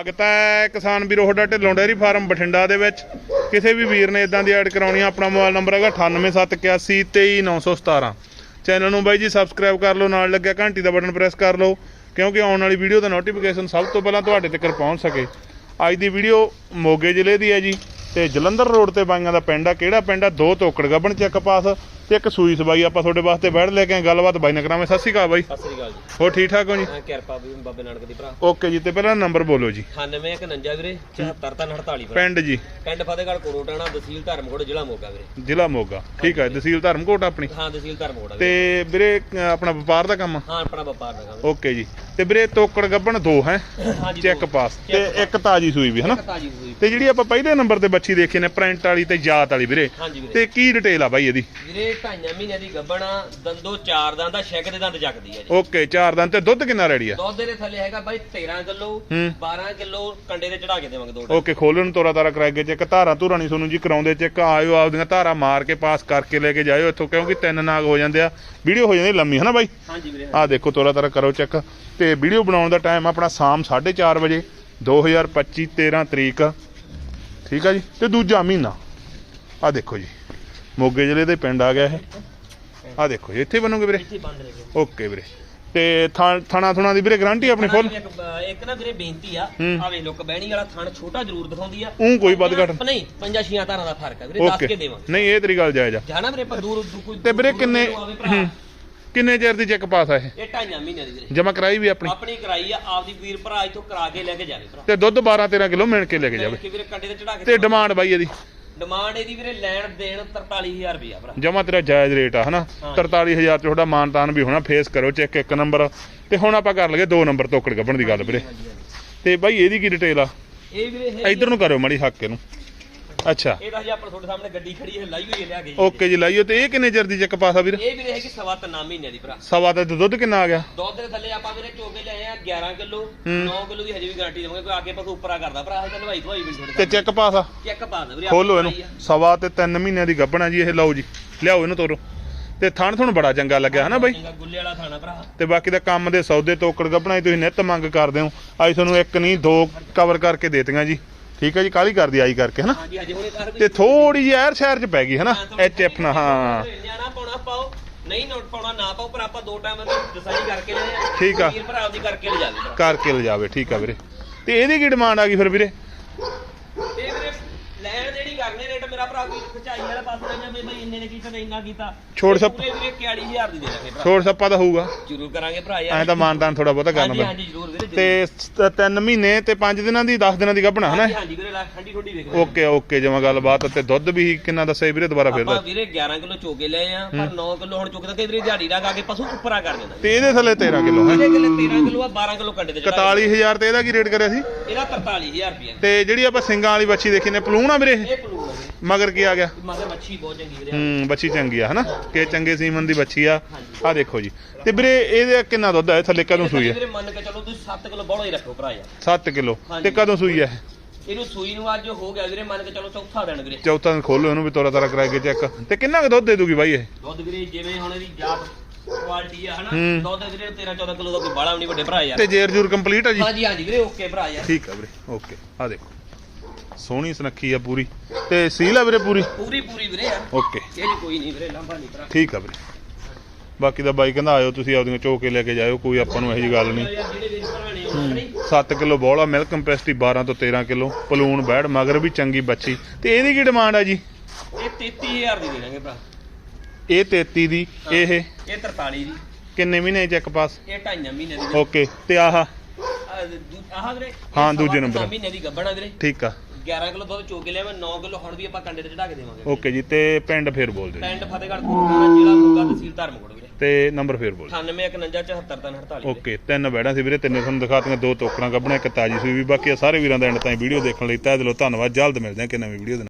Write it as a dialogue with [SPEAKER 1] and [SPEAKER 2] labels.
[SPEAKER 1] ਸਵਾਗਤ ਹੈ ਕਿਸਾਨ ਵੀਰੋ, ਤੁਹਾਡਾ ਢਿੱਲੋਂ ਡੇਅਰੀ ਫਾਰਮ ਬਠਿੰਡਾ ਦੇ ਵਿੱਚ। ਕਿਸੇ ਵੀ ਵੀਰ ਨੇ ਇਦਾਂ ਦੀ ਐਡ ਕਰਾਉਣੀ ਆ, ਆਪਣਾ ਮੋਬਾਈਲ ਨੰਬਰ ਹੈਗਾ 9871823917 ਚੈਨਲ ਨੂੰ ਬਾਈ ਜੀ ਸਬਸਕ੍ਰਾਈਬ ਕਰ ਲਓ, ਨਾਲ ਲੱਗਿਆ ਘੰਟੀ ਦਾ ਬਟਨ ਪ੍ਰੈਸ ਕਰ ਲਓ, ਕਿਉਂਕਿ ਆਉਣ ਵਾਲੀ ਵੀਡੀਓ ਦਾ ਨੋਟੀਫਿਕੇਸ਼ਨ ਸਭ ਤੋਂ ਪਹਿਲਾਂ ਤੁਹਾਡੇ ਤੱਕ ਪਹੁੰਚ ਸਕੇ। ਅੱਜ ਦੀ ਵੀਡੀਓ ਮੋਗੇ ਜ਼ਿਲ੍ਹੇ ਦੀ ਹੈ ਜੀ, ਤੇ ਜਲੰਧਰ ਰੋਡ ਤੇ ਬਾਈਆਂ ਦਾ ਪਿੰਡ ਆ। ਕਿਹੜਾ ਪਿੰਡ ਆ? ਦੋ ਤੋਕੜ ਗੱਬਣ, ਚੈੱਕ ਪਾਸ। ਤੇ ਇੱਕ ਸੂਈ ਸਬਾਈ ਆਪਾਂ ਤੁਹਾਡੇ ਵਾਸਤੇ ਬੈਠ ਲੈ ਕੇ ਆਏ ਗੱਲਬਾਤ ਬਾਈ ਨਾਲ ਕਰਾਂਗੇ। ਸਤਿ ਸ਼੍ਰੀ ਅਕਾਲ ਬਾਈ।
[SPEAKER 2] ਸਤਿ ਸ੍ਰੀ ਅਕਾਲ ਜੀ।
[SPEAKER 1] ਹੋਰ ਠੀਕ ਠਾਕ ਹੋ ਜੀ?
[SPEAKER 2] ਮੈਂ ਕਿਰਪਾ ਵੀ ਬਾਬੇ ਨਾਨਕ ਦੀ ਭਰਾ।
[SPEAKER 1] ਓਕੇ ਜੀ ਤੇ ਪਹਿਲਾਂ ਨੰਬਰ ਬੋਲੋ ਜੀ।
[SPEAKER 2] 9149 ਵੀਰੇ 74 ਤਾਂ 48 ਭਰਾ।
[SPEAKER 1] ਪਿੰਡ ਜੀ।
[SPEAKER 2] ਪਿੰਡ ਫਤਿਹਗੜ੍ਹ ਕੋਰੋਟਾਣਾ ਤਹਿਸੀਲ ਧਰਮਕੋਟ ਜ਼ਿਲ੍ਹਾ ਮੋਗਾ ਵੀਰੇ।
[SPEAKER 1] ਜ਼ਿਲ੍ਹਾ ਮੋਗਾ। ਠੀਕ ਹੈ ਤਹਿਸੀਲ ਧਰਮਕੋਟ ਆਪਣੀ?
[SPEAKER 2] ਹਾਂ ਤਹਿਸੀਲ ਧਰਮਕੋਟ ਆ
[SPEAKER 1] ਤੇ
[SPEAKER 2] ਵੀਰੇ।
[SPEAKER 1] ਵੀਰੇ ਆਪਣਾ ਵਪਾਰ ਦਾ ਕੰਮ? ਆ?
[SPEAKER 2] ਹਾਂ ਆਪਣਾ ਵਪਾਰ ਦਾ ਕੰਮ।
[SPEAKER 1] ਓਕੇ ਜੀ। ਤੇ ਵੀਰੇ ਤੋਕੜ ਗੱਬਣ ਦੋ ਹੈ
[SPEAKER 2] ਹਾਂਜੀ
[SPEAKER 1] ਚੈੱਕ ਪਾਸ। ਤੇ ਇੱਕ ਤਾਜੀ ਸੂਈ ਵੀ ਹਨਾ
[SPEAKER 2] ਤਾਜੀ ਹੋਈ
[SPEAKER 1] ਤੇ ਜਿਹੜੀ ਆਪਾਂ ਪਹਿਲੇ ਨੰਬਰ ਤੇ ਬੱਚੀ ਦੇਖੀ ਨੇ ਪ੍ਰਿੰਟ ਵਾਲੀ ਤੇ ਜਾਤ ਵਾਲੀ ਵੀਰੇ।
[SPEAKER 2] ਹਾਂਜੀ ਵੀਰੇ।
[SPEAKER 1] ਤੇ ਕੀ ਡਿਟੇਲ ਆ ਬਾਈ ਇਹਦੀ?
[SPEAKER 2] ਵੀਰੇ ਢਾਈਆਂ ਮਹੀਨਿਆਂ ਦੀ ਗੱਬਣਾ ਦੰਦੋ ਚਾਰ ਦੰਦ ਦਾ ਸ਼ੈਕ ਦੇ ਦੰਦ ਜਗਦੀ ਹੈ ਜੀ।
[SPEAKER 1] ਓਕੇ ਚਾਰ ਦਿਨ ਤੇ ਦੁੱਧ ਕਿੰਨਾ ਰੈਡੀ ਆ?
[SPEAKER 2] ਦੁੱਧ ਦੇ ਥੱਲੇ ਹੈਗਾ ਬਾਈ 13 ਕਿਲੋ
[SPEAKER 1] ਹੂੰ।
[SPEAKER 2] 12 ਕਿਲੋ ਕੰਡੇ ਤੇ ਚੜਾ ਕੇ ਦੇਵਾਂਗੇ ਦੋ
[SPEAKER 1] ਓਕੇ ਖੋਲਣ ਨੂੰ ਤੋਰਾ ਤਾਰਾ ਕਰਾ ਕੇ ਚੈੱਕ ਧਾਰਾਂ ਧੂਰਾਂ ਨਹੀਂ ਤੁਹਾਨੂੰ ਜੀ ਕਰਾਉਂਦੇ ਚੈੱਕ ਆਇਓ ਆਪਦੀਆਂ ਧਾਰਾਂ ਮਾਰ ਕੇ ਪਾਸ ਕਰਕੇ ਲੈ ਕੇ ਜਾਇਓ ਇੱਥੋਂ ਕਿਉਂਕਿ ਤਿੰਨ ਨਾਗ ਹੋ ਜਾਂਦੇ ਆ। ਵੀਡੀਓ ਹੋ ਜਾਂਦੀ ਲੰਮੀ ਹਨਾ ਬਾਈ?
[SPEAKER 2] ਹਾਂਜੀ ਵੀਰੇ
[SPEAKER 1] ਆ ਦੇਖੋ ਤੋਰਾ ਤਾਰਾ ਕਰੋ ਚੈੱਕ। ਤੇ ਵੀਡੀਓ ਬਣਾਉਣ ਦਾ ਟਾਈਮ ਆਪਣਾ ਸ਼ਾਮ 4:30 ਵਜੇ 2025 13 ਤਰੀਕ। ਠੀਕ ਆ ਜੀ? ਤੇ ਦੂਜਾ ਮਹੀਨਾ। ਆ ਦੇਖੋ ਜੀ। ਮੋਗੇ ਜ਼ਿਲ੍ਹੇ ਦੇ ਪਿੰਡ ਆ ਗਿਆ ਇਹ। ਆ ਦੇਖੋ ਜੀ ਇੱਥੇ ਬਣੋਗੇ ਵੀਰੇ?
[SPEAKER 2] ਇੱਥੇ ਬੰਦ ਰਹੇ
[SPEAKER 1] ਓਕੇ ਵੀਰੇ। ਤੇ ਥਾਂ- ਥਾਣਾ ਥੁਣਾ ਦੀ ਵੀਰੇ ਗਾਰੰਟੀ ਆਪਣੀ ਫੁੱਲ
[SPEAKER 2] ਇੱਕ ਇੱਕ ਨਾ ਵੀਰੇ ਬੇਨਤੀ ਆ।
[SPEAKER 1] ਹੂੰ।
[SPEAKER 2] ਆ ਵੇਖ ਲੋ ਕਬੈਣੀ ਵਾਲਾ ਥਣ ਛੋਟਾ ਜ਼ਰੂਰ ਦਿਖਾਉਂਦੀ ਆ।
[SPEAKER 1] ਊਂ ਕੋਈ ਵੱਧ ਘੱਟ
[SPEAKER 2] ਨਹੀਂ ਪੰਜਾਂ ਛੀਆਂ ਧਾਰਾਂ ਦਾ ਫ਼ਰਕ ਆ ਵੀਰੇ ਦੱਸ
[SPEAKER 1] ਓਕੇ।
[SPEAKER 2] ਕੇ ਦੇਵਾਂ।
[SPEAKER 1] ਨਹੀਂ ਇਹ ਤੇਰੀ ਗੱਲ ਜਾਇਜ਼ ਆ।
[SPEAKER 2] ਜਾਣਾ ਵੀਰੇ ਪਰ ਦੂਰ ਦੂਰ ਕੋਈ
[SPEAKER 1] ਤੇ ਵੀਰੇ
[SPEAKER 2] ਦੂਰ
[SPEAKER 1] ਕਿੰਨੇ
[SPEAKER 2] ਦੂਰੋਂ ਆਵੇ ਭਰਾ।
[SPEAKER 1] ਹੂੰ, ਕਿੰਨੇ ਚਿਰ ਦੀ ਚੈੱਕ ਪਾਸ ਆ ਇਹ?
[SPEAKER 2] ਇਹ ਢਾਈਆਂ ਮਹੀਨਿਆਂ ਦੀ ਵੀਰੇ।
[SPEAKER 1] ਜਮਾ ਕਰਾਈ ਵੀ ਆਪਣੀ?
[SPEAKER 2] ਆਪਣੀ ਕਰਾਈ ਆ ਆਪਦੀ ਵੀਰ ਭਰਾ ਇਥੋਂ ਕਰਾ ਕੇ ਲੈ ਕੇ ਜਾਵੇ ਭਰਾ।
[SPEAKER 1] ਤੇ ਦੁੱਧ 12 13 ਕਿਲੋ ਮਿਣ ਕੇ ਲੈ ਕੇ ਜਾਵੇ।
[SPEAKER 2] ਕਿ ਵੀਰੇ ਕੰਡੇ ਤੇ ਚੜਾ ਕੇ
[SPEAKER 1] ਤੇ ਡਿਮਾਂਡ ਬਾਈ ਇਹਦੀ।
[SPEAKER 2] ਡਿਮਾਂਡ ਇਹਦੀ ਵੀਰੇ ਲੈਣ ਦੇਣ 43000 ਰੁਪਇਆ ਭਰਾ।
[SPEAKER 1] ਜਮਾ ਤੇਰਾ ਜਾਇਜ਼ ਰੇਟ ਆ ਹਨਾ?
[SPEAKER 2] ਹਾਂ।
[SPEAKER 1] 43000 ਚ ਤੁਹਾਡਾ ਮਾਨਤਾਨ ਵੀ ਹੋਣਾ ਫੇਸ ਕਰੋ ਚੈੱਕ ਇੱਕ ਨੰਬਰ। ਤੇ ਹੁਣ ਆਪਾਂ ਕਰ ਲਈਏ ਦੋ ਨੰਬਰ ਤੋਕੜ ਗੱਬਣ ਦੀ ਗੱਲ ਵੀਰੇ। ਤੇ ਬਾਈ ਇਹਦੀ ਕੀ ਡਿਟੇਲ ਆ?
[SPEAKER 2] ਇਹ ਵੀਰੇ
[SPEAKER 1] ਇਧਰ ਨੂੰ ਕਰੋ ਮੜੀ ਹੱਕ ਇਹਨੂੰ। ਅੱਛਾ।
[SPEAKER 2] ਇਹ ਤਾਂ ਜੀ ਆਪਾਂ ਤੁਹਾਡੇ ਸਾਹਮਣੇ ਗੱਡੀ ਖੜੀ ਹੈ ਲਾਈ ਹੋਈ ਹੈ ਲਿਆ ਕੇ ਜੀ।
[SPEAKER 1] ਓਕੇ ਜੀ ਲਾਈਓ ਤੇ ਇਹ ਕਿੰਨੇ ਚਿਰ ਦੀ ਚੈੱਕ ਪਾਸ ਵੀਰ?
[SPEAKER 2] ਇਹ ਵੀਰੇ ਹੈਗੀ ਸਵਾ ਤਿੰਨਾਂ ਮਹੀਨਿਆਂ ਦੀ ਭਰਾ।
[SPEAKER 1] ਸਵਾ ਤੇ ਦੁੱਧ ਕਿੰਨਾ ਆ ਗਿਆ?
[SPEAKER 2] ਦੁੱਧ ਦੇ ਥੱਲੇ ਆਪਾਂ ਵੀਰੇ ਚੋਕੇ ਲਏ ਆ 11 ਕਿਲੋ।
[SPEAKER 1] ਹੂੰ।
[SPEAKER 2] 9 ਕਿਲੋ ਦੀ ਹਜੇ ਵੀ ਗਾਰੰਟੀ ਦੇਵਾਂਗੇ ਕੋਈ ਆ ਕੇ ਪਸ਼ੂ ਉੱਪਰਾ ਕਰਦਾ। ਭਰਾ ਇਹ ਤਾਂ ਨਵਾਈ ਧਵਾਈ ਵੀ
[SPEAKER 1] ਤੇ ਚੈੱਕ ਪਾਸ
[SPEAKER 2] ਚੈੱਕ ਪਾ ਦੇ ਵੀਰੇ
[SPEAKER 1] ਖੋਲੋ ਇਹਨੂੰ। ਸਵਾ ਤੇ 3 ਮਹੀਨਿਆਂ ਦੀ ਗੱਬਣਾ ਜੀ ਇਹ ਲਓ ਜੀ। ਲਿਆਓ ਇਹਨੂੰ ਤੋਰੋ। ਤੇ ਥਣ ਤੁਹਾਨੂੰ ਬੜਾ ਚੰਗਾ ਲੱਗਿਆ ਹਨਾ ਬਾਈ?
[SPEAKER 2] ਚੰਗਾ ਗੁੱਲੇ ਵਾਲਾ ਥਾਣਾ ਭਰਾ।
[SPEAKER 1] ਤੇ ਬਾਕੀ ਦਾ ਕੰਮ ਦੇ ਸੌਦੇ ਤੋਕੜ ਗੱਬਣਾ ਹੀ ਤੁਸੀਂ ਨਿੱਤ ਮੰਗ ਕਰਦੇ ਹੋ। ਅੱਜ ਤੁਹਾਨੂੰ ਇੱਕ ਨਹੀਂ ਦੋ ਕਵਰ ਕਰਕੇ ਦੇਤੀਆਂ ਜੀ। ਠੀਕ ਹੈ ਜੀ ਕਾਲੀ ਕਰਦੀ ਆਈ ਕਰਕੇ ਹਨਾ? ਤੇ ਥੋੜੀ ਜਿਹੀ ਐਰ ਸ਼ਹਿਰ ਚ ਪੈ ਗਈ ਹਨਾ? ਐਚ ਐਫ ਨਾ ਹਾਂ।
[SPEAKER 2] ਨਿਆਣਾ ਪਾਉਣਾ ਪਾਓ ਨਹੀਂ ਨੋਟ ਪਾਉਣਾ ਨਾ ਪਾਓ ਪਰ ਆਪਾਂ ਦੋ ਟਾਈਮ ਦਸਾਈ ਕਰਕੇ ਲੈ
[SPEAKER 1] ਠੀਕ ਆ।
[SPEAKER 2] ਵੀਰ ਭਰਾ ਦੀ ਕਰਕੇ ਲੈ ਜਾਵੇ
[SPEAKER 1] ਠੀਕ ਆ ਵੀਰੇ। ਤੇ ਇਹਦੀ ਕੀ ਡਿਮਾਂਡ ਆ ਗਈ ਫਿਰ ਵੀਰੇ
[SPEAKER 2] ਇਹ ਵੀਰੇ ਲੈਣ ਜਿਹੜੀ ਕਰਨੇ ਰੇਟ ਮੇਰਾ ਭਰਾ ਕੋਈ ਖਚਾਈ ਵਾਲਾ ਪਾਸ ਰਹਿ ਜਾਵੇ ਬਈ ਇੰਨੇ ਨੇ ਕੀਤਾ ਤੇ ਇੰਨਾ ਕੀਤਾ
[SPEAKER 1] ਛੋੜ ਸੱਪ-
[SPEAKER 2] ਪੂਰੇ ਵੀਰੇ 41000 ਦੀ ਦੇ ਦਾਂਗੇ ਭਰਾ।
[SPEAKER 1] ਛੋੜ ਸੱਪਾ ਤਾਂ ਹੋਊਗਾ।
[SPEAKER 2] ਜ਼ਰੂਰ ਕਰਾਂਗੇ ਭਰਾ
[SPEAKER 1] ਐਂ
[SPEAKER 2] ਯਾਰ
[SPEAKER 1] ਤਾਂ ਮਾਨਦਾਨ ਥੋੜਾ ਬਹੁਤਾ ਕਰਨਾ
[SPEAKER 2] ਹਾਂਜੀ
[SPEAKER 1] ਪੈਂਦਾ
[SPEAKER 2] ਹਾਂਜੀ ਜ਼ਰੂਰ ਵੀਰੇ
[SPEAKER 1] ਤੇ 3 ਮਹੀਨੇ ਤੇ 5 ਦਿਨਾਂ ਦੀ 10 ਦਿਨਾਂ ਦੀ ਗੱਬਣਾ ਹਨਾ?
[SPEAKER 2] ਹਾਂਜੀ ਹਾਂਜੀ ਵੀਰੇ ਲਾ ਠੰਡੀ ਠੰਡੀ ਵੇਖ ਲਓ
[SPEAKER 1] ਓਕੇ ਓਕੇ ਜਮਾ ਗੱਲਬਾਤ ਤੇ ਦੁੱਧ ਵੀ ਕਿੰਨਾ ਦੱਸਿਆ ਵੀਰੇ ਦੁਬਾਰਾ ਫੇਰ
[SPEAKER 2] ਆਪਾਂ
[SPEAKER 1] ਦੱਸ
[SPEAKER 2] ਵੀਰੇ 11 ਕਿਲੋ ਚੋਕੇ ਲਏ ਆ ਪਰ 9 ਕਿਲੋ ਹੁਣ ਚੁੱਕਦਾ ਕਈ ਵੀਰੇ ਦਿਹਾੜੀ ਦਾ ਗਾ ਕੇ ਪਸ਼ੂ ਉੱਪਰਾ ਕਰ ਦਿੰਦਾ
[SPEAKER 1] ਤੇ ਇਹਦੇ ਥੱਲੇ 13 ਕਿਲੋ ਹੈ?
[SPEAKER 2] ਇਹਦੇ ਕਿਲੇ 13 ਕਿਲੋ ਆ 12 ਕਿਲੋ ਕੰਡੇ ਤੇ ਚੜਾ
[SPEAKER 1] 41000 ਤੇ ਇਹਦਾ ਕੀ ਰੇਟ ਕਰਿਆ ਸੀ?
[SPEAKER 2] ਇਹਦਾ 43000 ਰੁਪਏ
[SPEAKER 1] ਤੇ ਜਿਹੜੀ ਆਪਾਂ ਸਿੰਗਾਂ ਵਾਲੀ ਬੱਚੀ ਦੇਖੀ ਨੇ ਪਲੂਣ ਆ ਵੀਰੇ ਇਹ?
[SPEAKER 2] ਇਹ
[SPEAKER 1] ਮਗਰ ਕੀ ਆ ਗਿਆ?
[SPEAKER 2] ਮਗਰ ਮੱਛੀ ਬਹੁਤ ਚੰਗੀ ਵੀਰੇ।
[SPEAKER 1] ਹੂੰ ਬੱਚੀ ਚੰਗੀ ਆ ਹਨਾ? ਕਿ ਚੰਗੇ ਸੀਮਨ ਦੀ ਬੱਚੀ ਆ। ਆ ਦੇਖੋ ਜੀ। ਤੇ ਵੀਰੇ ਇਹਦੇ ਕਿੰਨਾ ਦੁੱਧ ਹੈ ਥੱਲੇ ਕਦੋਂ ਸੂਈ ਹੈ
[SPEAKER 2] ਵੀਰੇ ਮੰਨ ਕੇ ਚਲੋ ਤੁਸੀਂ 7 ਕਿਲੋ ਬੋਲਾ ਹੀ ਰੱਖੋ ਭਰਾ ਯਾਰ।
[SPEAKER 1] 7 ਕਿਲੋ। ਤੇ। ਕਦੋਂ ਸੂਈ ਹੈ
[SPEAKER 2] ਇਹਨੂੰ ਸੂਈ ਨੂੰ ਅੱਜ ਹੋ ਗਿਆ ਵੀਰੇ ਮੰਨ ਕੇ ਚਲੋ ਚੌਥਾ ਦਿਨ ਵੀਰੇ।
[SPEAKER 1] ਚੌਥਾ ਦਿਨ ਖੋਲੋ ਇਹਨੂੰ ਵੀ ਤੋਰਾ ਤਾਰਾ ਕਰਾ ਕੇ ਚੈੱਕ। ਤੇ ਕਿੰਨਾ ਕੁ ਦੁੱਧ ਦੇ ਦੂਗੀ ਬਾਈ ਇਹ?
[SPEAKER 2] ਦੁੱਧ ਵੀਰੇ ਜਿਵੇਂ ਹੁਣ ਇਹਦੀ ਜਾਤ ਕੁਆਲਿਟੀ ਆ ਹਨਾ। ਦੁੱਧ ਵੀਰੇ 13 14 ਕਿਲੋ ਦਾ ਕੋਈ ਬਾਲਾ ਵੀ ਨਹੀਂ ਵੱਡੇ ਭਰਾ ਯਾਰ।
[SPEAKER 1] ਤੇ ਜੇਰ ਜੂਰ ਕੰਪਲੀਟ ਆ ਜੀ?
[SPEAKER 2] ਹਾਂਜੀ ਹਾਂਜੀ ਵੀਰੇ ਓਕੇ ਭਰਾ ਯਾਰ।
[SPEAKER 1] ਠੀਕ ਆ ਵੀਰੇ ਓਕੇ। ਆ ਦੇਖੋ। ਸੋਹਣੀ ਸੁਨੱਖੀ ਆ ਪੂਰੀ। ਤੇ ਸੀਲ ਆ ਵੀਰੇ ਪੂਰੀ?
[SPEAKER 2] ਪੂਰੀ ਪੂਰੀ ਵੀਰੇ ਯਾਰ
[SPEAKER 1] ਓਕੇ।
[SPEAKER 2] ਇਹ ਕੋਈ ਨਹੀਂ ਵੀਰੇ ਲੰਬਾ ਨਹੀਂ ਭਰਾ।
[SPEAKER 1] ਠੀਕ ਆ ਵੀਰੇ। ਬਾਕੀ ਦਾ ਬਾਈ ਕਹਿੰਦਾ ਆਇਓ ਤੁਸੀਂ ਆਪਦੀਆਂ ਚੋ ਕੇ ਲੈ ਕੇ ਜਾਇਓ ਕੋਈ ਆਪਾਂ ਨੂੰ ਇਹੋ ਜੀ ਗੱਲ ਨਹੀਂ।
[SPEAKER 2] ਯਾਰ ਜਿਹੜੇ ਵੀਰ ਭਰਾ ਨੇ ਉਹ ਨਹੀਂ
[SPEAKER 1] 7 ਕਿਲੋ ਬੋਲਾ ਮਿਲਕ ਕੰਪੈਸਟੀ 12 ਤੋਂ 13 ਕਿਲੋ ਪਲੂਣ ਬੈੜ ਮਗਰ ਵੀ ਚੰਗੀ ਬੱਚੀ। ਤੇ ਇਹਦੀ ਕੀ ਡਿਮਾਂਡ ਆ ਜੀ?
[SPEAKER 2] ਇਹ 33000 ਦੀ ਦੇ ਦਾਂਗੇ ਭਰਾ।
[SPEAKER 1] ਇਹ 33 ਦੀ ਇਹ?
[SPEAKER 2] ਇਹ 43 ਦੀ।
[SPEAKER 1] ਕਿੰਨੇ ਮਹੀਨੇ ਚੈੱਕ ਪਾਸ?
[SPEAKER 2] ਇਹ ਢਾਈਆਂ ਮਹੀਨੇ ਦੀ।
[SPEAKER 1] ਓਕੇ ਤੇ ਆਹ?
[SPEAKER 2] ਆਹ ਵੀਰੇ
[SPEAKER 1] ਹਾਂ, ਦੂਜੇ ਨੰਬਰ।
[SPEAKER 2] ਮਹੀਨੇ ਦੀ ਗੱਬਣਾ ਵੀਰੇ।
[SPEAKER 1] ਠੀਕ ਆ।
[SPEAKER 2] 11 ਕਿਲੋ ਦੁੱਧ ਚੋਕੇ ਲਿਆ ਮੈਂ 9 ਕਿਲੋ ਹੁਣ ਵੀ ਆਪਾਂ ਕੰਡੇ ਤੇ ਚੜਾ ਕੇ ਦੇਵਾਂਗੇ।
[SPEAKER 1] ਓਕੇ ਜੀ ਤੇ ਪਿੰਡ ਫੇਰ ਬੋਲ ਦਿਓ ਜੀ।
[SPEAKER 2] ਪਿੰਡ ਫਤਿਹਗੜ੍ਹ ਕੋਟਕਪੂਰਾ ਜ਼ਿਲ੍ਹਾ ਮੋਗਾ ਤਹਿਸੀਲ ਧਰਮਕੋਟ ਵੀਰੇ।
[SPEAKER 1] ਤੇ ਨੰਬਰ ਫੇਰ ਬੋਲ। ਦਿਓ।
[SPEAKER 2] 985174
[SPEAKER 1] ਓਕੇ ਤਿੰਨ ਬੈੜਾਂ ਸੀ ਵੀਰੇ ਤਿੰਨੇ ਤੁਹਾਨੂੰ ਦਿਖਾਤੀਆਂ ਦੋ ਟੋਕਰਾਂ ਕੱਢਣਾ ਇੱਕ ਤਾਜੀ ਸੂਈ ਵੀ ਬਾਕੀ ਆ ਸਾਰੇ ਵੀਰਾਂ ਦਾ ਐਂਡ ਤਾਈਂ ਵੀਡੀਓ ਦੇਖਣ ਲਈ ਤਹਿ ਦਿਲੋਂ ਧੰਨਵਾਦ ਜਲਦ ਮਿਲਦੇ ਹਾਂ ਕਿ ਨਵੀਂ ਵੀਡੀਓ ਦੇ ਨਾਲ।